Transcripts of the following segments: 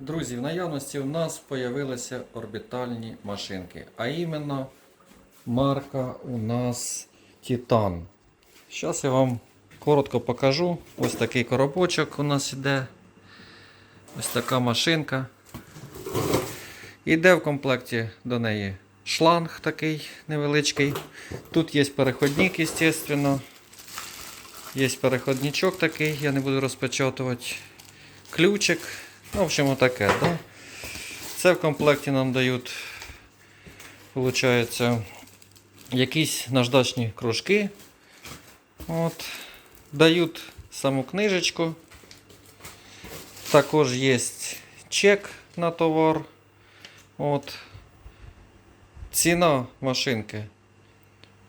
Друзі, в наявності у нас з'явилися орбітальні машинки, а іменно марка у нас Titan. Зараз я вам коротко покажу. Ось такий коробочок у нас іде. Ось така машинка. Іде в комплекті до неї шланг такий невеличкий. Тут є переходник, звісно. Є переходничок такий, я не буду розпечатувати. Ключик. Ну, в общем, таке, да? Це в комплекті нам дають, виходить, якісь наждачні кружки. От. Дають саму книжечку. Також є чек на товар. От. Ціна машинки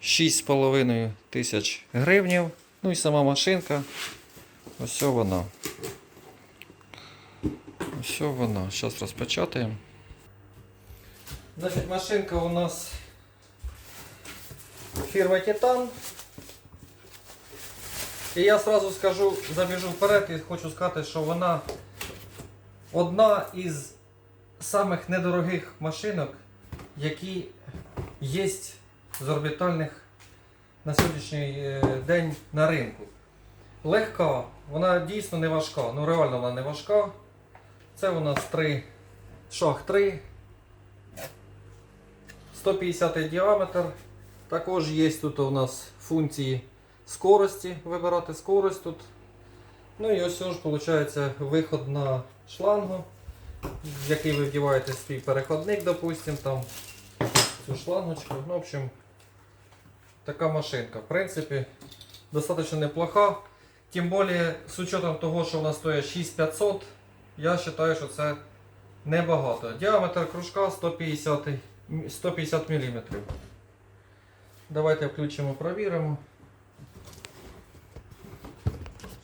6,5 тисяч гривнів. Ну і сама машинка. Ось вона. Ось вона. Зараз розпечатаємо. Значить, машинка у нас фірма Titan. І я сразу скажу, забіжу вперед і хочу сказати, що вона одна із самих недорогих машинок, які є з орбітальних на сьогоднішній е, день на ринку. Легка, вона дійсно не важка, ну реально вона не важка. Це у нас 3 шах 3, 150 діаметр. Також є тут у нас функції скорості, вибирати скорость тут. Ну і ось ж виходить виход на шлангу, в який ви вдіваєте свій переходник, допустим, там цю шлангочку. Ну, в общем, така машинка. В принципі, достатньо неплоха. Тим більше, з учетом того, що вона стоїть 6500, я вважаю, що це небагато. Діаметр кружка 150, 150 мм. Давайте включимо, провіримо.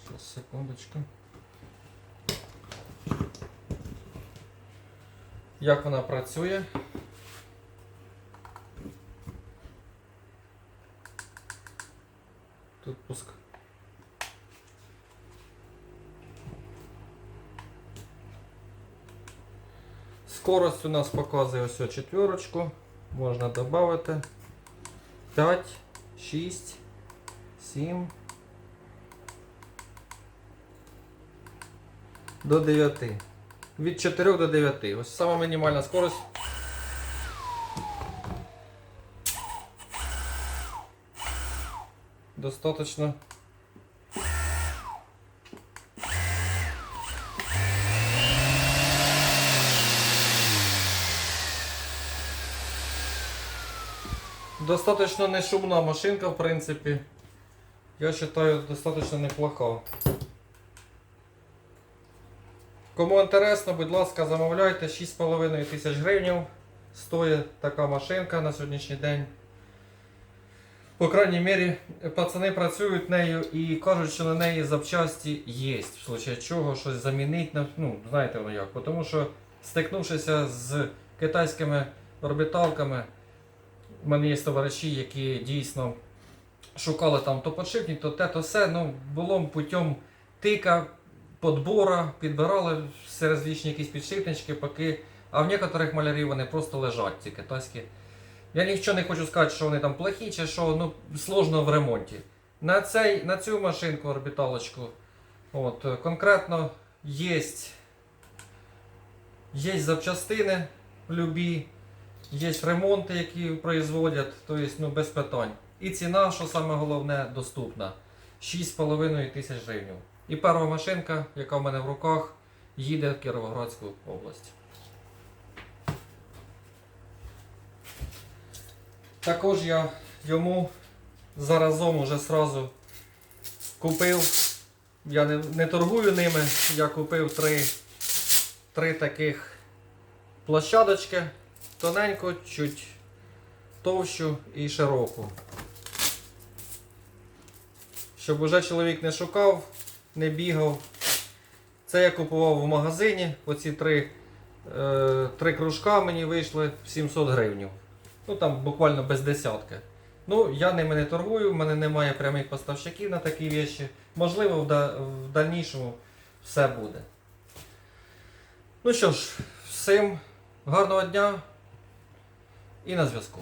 Зараз, секундочку. Як вона працює? Тут пуск. Скорость у нас показує ось четверочку. Можна додати. 5, 6, 7. До 9. Від 4 до 9. Ось сама мінімальна скорость. Достаточно. Достаточно не шумна машинка, в принципі. Я вважаю, достаточно неплоха. Кому інтересно, будь ласка, замовляйте 6,5 тисяч гривень. Стоїть така машинка на сьогоднішній день. По крайній мірі, пацани працюють нею і кажуть, що на неї запчасті є. В случае чого щось замінить. Ну, знаєте як. Тому що стикнувшися з китайськими орбіталками, у мене є товариші, які дійсно шукали там то подшипник, то те, то все. Ну, було путем тика, подбора, підбирали все розлічні якісь підшипнички, поки. А в некоторих малярів вони просто лежать, ці китайські. Я нічого не хочу сказати, що вони там плохі чи що, ну, сложно в ремонті. На, цей, на цю машинку орбіталочку от, конкретно є, є запчастини любі, є ремонти, які производять, тобто ну, без питань. І ціна, що саме головне, доступна. 6,5 тисяч гривень. І перша машинка, яка в мене в руках, їде в Кіровоградську область. Також я йому заразом уже сразу купив. Я не, не торгую ними, я купив три, три таких площадочки. Тоненьку, чуть товщу і широку. Щоб уже чоловік не шукав, не бігав. Це я купував в магазині. Оці три, е, три кружка мені вийшли в 700 гривень. Ну там буквально без десятки. Ну, я ними не торгую, в мене немає прямих поставщиків на такі речі. Можливо, в, да- в дальнішому все буде. Ну що ж, всім гарного дня і на зв'язку.